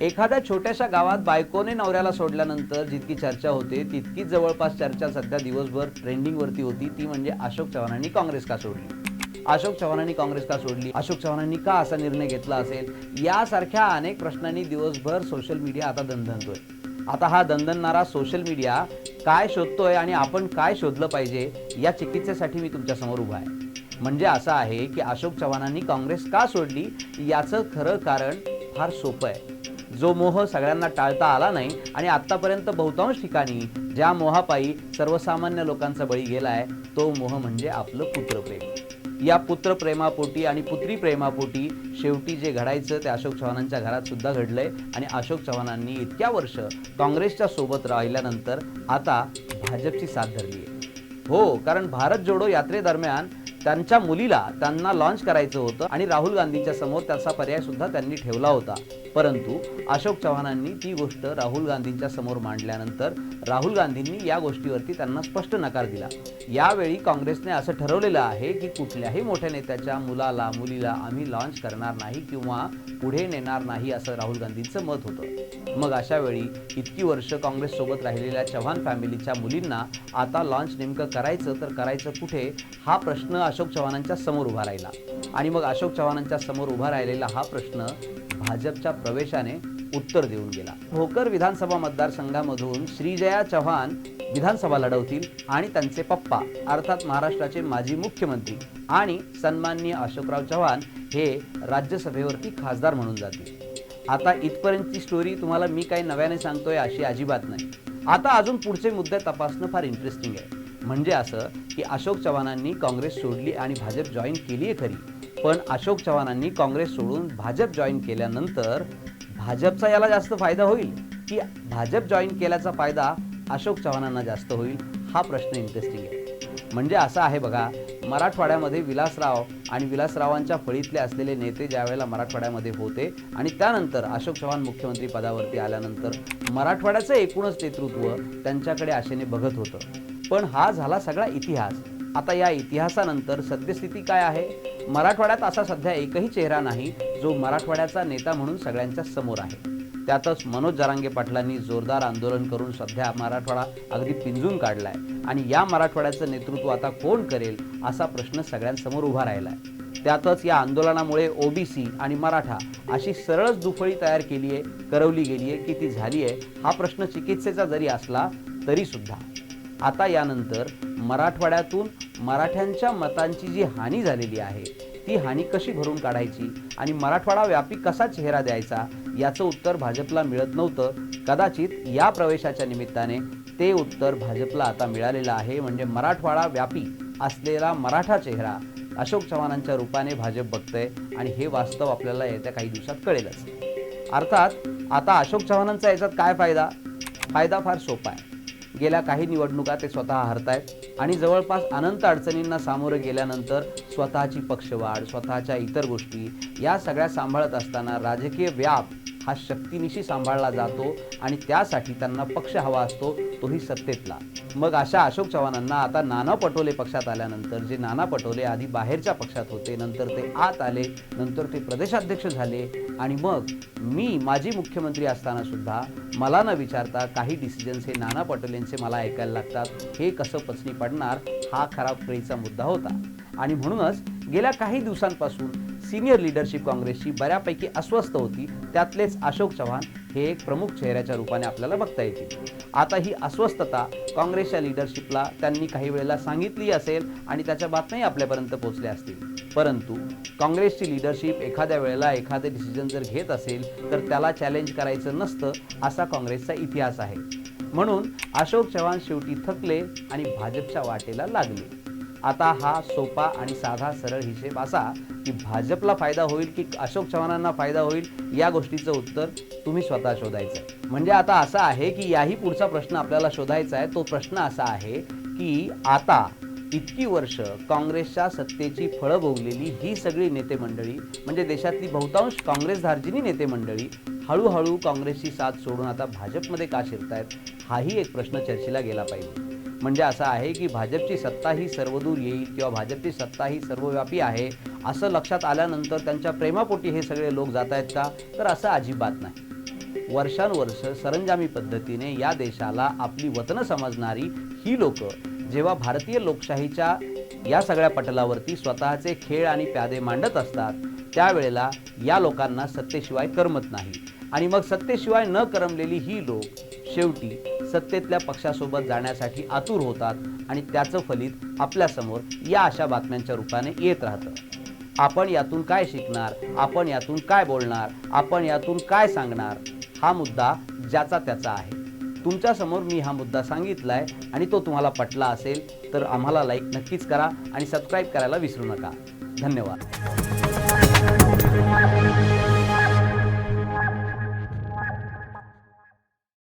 एखाद्या छोट्याशा गावात बायकोने नवऱ्याला सोडल्यानंतर जितकी चर्चा होते तितकीच जवळपास चर्चा सध्या दिवसभर ट्रेंडिंगवरती होती. ती म्हणजे अशोक चव्हाणांनी काँग्रेस का सोडली? अशोक चव्हाणांनी काँग्रेस का सोडली? अशोक चव्हाणांनी का असा निर्णय घेतला असेल? यासारख्या अनेक प्रश्नांनी दिवसभर सोशल मीडिया आता दणदणतोय. आता हा दणदणणारा सोशल मीडिया काय शोधतोय आणि आपण काय शोधलं पाहिजे या चिकित्सेसाठी मी तुमच्यासमोर उभा आहे. म्हणजे असं आहे की अशोक चव्हाणांनी काँग्रेस का सोडली? याचं खरं कारण फार सोपं आहे. जो मोह सगळ्यांना टाळता आला नाही आणि आत्तापर्यंत बहुतांश ठिकाणी ज्या मोहापायी सर्वसामान्य लोकांचा बळी गेलाय तो मोह म्हणजे आपलं पुत्रप्रेम. या पुत्रप्रेमापोटी आणि पुत्री प्रेमापोटी शेवटी जे घडायचं ते अशोक चव्हाणांच्या घरात सुद्धा घडलंय आणि अशोक चव्हाणांनी इतक्या वर्ष काँग्रेसच्या सोबत राहिल्यानंतर आता भाजपची साथ धरली आहे हो कारण भारत जोडो यात्रेदरम्यान त्यांच्या मुलीला त्यांना लॉन्च करायचं होतं आणि राहुल गांधींच्या समोर त्याचा पर्याय सुद्धा त्यांनी ठेवला होता. परंतु अशोक चव्हाणांनी ती गोष्ट राहुल गांधींच्या समोर मांडल्यानंतर राहुल गांधींनी या गोष्टीवरती त्यांना स्पष्ट नकार दिला. यावेळी काँग्रेसने असं ठरवलेलं आहे की कुठल्याही मोठ्या नेत्याच्या मुलाला मुलीला आम्ही लॉन्च करणार नाही किंवा पुढे नेणार नाही असं राहुल गांधींचं मत होतं. मग अशा वेळी इतकी वर्ष काँग्रेससोबत राहिलेल्या चव्हाण फॅमिलीच्या मुलींना आता लॉन्च नेमकं करायचं तर करायचं कुठे? हा प्रश्न अशोक चव्हाणांच्या समोर उभा राहिला. आणि मग अशोक चव्हाणांच्या समोर उभा राहिलेला हा प्रश्न भाजपच्या प्रवेशाने उत्तर देऊन गेला. भोकर विधानसभा मतदारसंघामधून श्रीजया चव्हाण विधानसभा लढवतील आणि त्यांचे पप्पा अर्थात महाराष्ट्राचे माजी मुख्यमंत्री आणि सन्माननीय अशोकराव चव्हाण हे राज्यसभेवरती खासदार म्हणून जातील. आता इथपर्यंतची स्टोरी तुम्हाला मी काही नव्याने सांगतोय अशी अजिबात नाही. आता अजून पुढचे मुद्दे तपासणं फार इंटरेस्टिंग आहे. म्हणजे असं की अशोक चव्हाणांनी काँग्रेस सोडली आणि भाजप जॉईन केली आहे खरी. पण अशोक चव्हाणांनी काँग्रेस सोडून भाजप जॉईन केल्यानंतर भाजपचा याला जास्त फायदा होईल की भाजप जॉईन केल्याचा फायदा अशोक चव्हाणांना जास्त होईल? हा प्रश्न इंटरेस्टिंग आहे. म्हणजे असं आहे बघा मराठवाड्यामध्ये विलासराव आणि विलासरावांच्या फळीतले असलेले नेते ज्यावेळेला मराठवाड्यामध्ये होते आणि त्यानंतर अशोक चव्हाण मुख्यमंत्री पदावरती आल्यानंतर मराठवाड्याचं एकूणच नेतृत्व त्यांच्याकडे आशेने बघत होतं. पण हा झाला सगळा इतिहास. आता या इतिहासानंतर सद्यस्थिती काय आहे? मराठवाड्यात असा सध्या एकही चेहरा नाही जो मराठवाड्याचा नेता म्हणून सगळ्यांच्या समोर आहे. त्यातच मनोज जरांगे पाटलांनी जोरदार आंदोलन करून सध्या मराठवाडा अगदी पिंजून काढलाय. आणि या मराठवाड्याचं नेतृत्व आता कोण करेल असा प्रश्न सगळ्यांसमोर उभा राहिला आहे त्यातच या आंदोलनामुळे ओबीसी आणि मराठा अशी सरळच दुफळी तयार केली आहे करवली गेली आहे की ती झाली आहे हा प्रश्न चिकित्सेचा जरी असला तरी सुद्धा. आता यानंतर मराठवाड्यातून मराठ्यांच्या मतांची जी हानी झालेली आहे ती हानी कशी भरून काढायची आणि मराठवाडा व्यापी कसा चेहरा द्यायचा याचं उत्तर भाजपला मिळत नव्हतं. कदाचित या प्रवेशाच्या निमित्ताने ते उत्तर भाजपला आता मिळालेलं आहे म्हणजे मराठवाडा व्यापी असलेला मराठा चेहरा. अशोक चव्हाणांच्या रूपाने भाजप बघतंय आणि हे वास्तव आपल्याला येत्या काही दिवसात कळेलच. अर्थात आता अशोक चव्हाणांचा याच्यात काय फायदा? फायदा फार सोपा आहे. गेल्या काही निवडणुका ते स्वतः हरतायत. आणि जवळपास अनंत अडचणींना सामोरं गेल्यानंतर स्वतःची पक्षवाढ स्वतःच्या इतर गोष्टी या सगळ्या सांभाळत असताना राजकीय व्याप हा शक्तीनिशी सांभाळला जातो आणि त्यासाठी त्यांना पक्ष हवा असतो तोही सत्तेतला. मग अशा अशोक चव्हाणांना आता नाना पटोले पक्षात आल्यानंतर जे नाना पटोले आधी बाहेरच्या पक्षात होते नंतर ते आत आले नंतर ते प्रदेशाध्यक्ष झाले आणि मग मी माजी मुख्यमंत्री असताना सुद्धा मला न विचारता काही डिसिजन्स हे नाना पटोलेंचे मला ऐकायला लागतात. हे कसं पचनी पडणार हा खरा कळीचा मुद्दा होता. आणि म्हणूनच गेल्या काही दिवसांपासून सिनियर लिडरशिप काँग्रेसची बऱ्यापैकी अस्वस्थ होती त्यातलेच अशोक चव्हाण हे एक प्रमुख चेहऱ्याच्या रूपाने आपल्याला बघता येतील. आता ही अस्वस्थता काँग्रेसच्या लिडरशिपला त्यांनी काही वेळेला सांगितली असेल आणि त्याच्या बातम्याही आपल्यापर्यंत पोहोचल्या असतील. परंतु काँग्रेसची लिडरशिप एखाद्या वेळेला एखादे डिसिजन जर घेत असेल तर त्याला चॅलेंज करायचं नसतं असा काँग्रेसचा इतिहास आहे. म्हणून अशोक चव्हाण शेवटी थकले आणि भाजपच्या वाटेला लागले. आता हा सोपा आणि साधा सरळ हिशेब असा की भाजपला फायदा होईल की अशोक चव्हाणांना फायदा होईल या गोष्टीचं उत्तर तुम्ही स्वतः शोधायचं. म्हणजे आता असं आहे की याही पुढचा प्रश्न आपल्याला शोधायचा आहे. तो प्रश्न असा आहे की आता इतकी वर्ष काँग्रेसच्या सत्तेची फळं भोगलेली ही सगळी नेते मंडळी म्हणजे देशातली बहुतांश काँग्रेस धार्जिनी नेते मंडळी हळूहळू काँग्रेसची साथ सोडून आता भाजपमध्ये का शिरतायत हाही एक प्रश्न चर्चेला गेला पाहिजे. म्हणजे असं आहे की भाजपची सत्ता ही सर्वदूर येईल किंवा भाजपची सत्ता ही सर्वव्यापी आहे असं लक्षात आल्यानंतर त्यांच्या प्रेमापोटी हे सगळे लोक जात आहेत का? तर असं अजिबात नाही. वर्षानुवर्ष सरंजामी पद्धतीने या देशाला आपली वतनं समजणारी ही लोक जेव्हा भारतीय लोकशाहीच्या या सगळ्या पटलावरती स्वतःचे खेळ आणि प्यादे मांडत असतात त्यावेळेला या लोकांना सत्तेशिवाय करमत नाही. आणि मग सत्तेशिवाय न करमलेली ही लोक शेवटी सत्तेतल्या पक्षासोबत जाण्यासाठी आतुर होतात आणि त्याचं फलित आपल्यासमोर या अशा बातम्यांच्या रूपाने येत राहतं. आपण यातून काय शिकणार? आपण यातून काय बोलणार? आपण यातून काय सांगणार? हा मुद्दा ज्याचा त्याचा आहे. तुमच्यासमोर मी हा मुद्दा सांगितलाय आणि तो तुम्हाला पटला असेल तर आम्हाला लाईक नक्कीच करा आणि सबस्क्राईब करायला विसरू नका. धन्यवाद.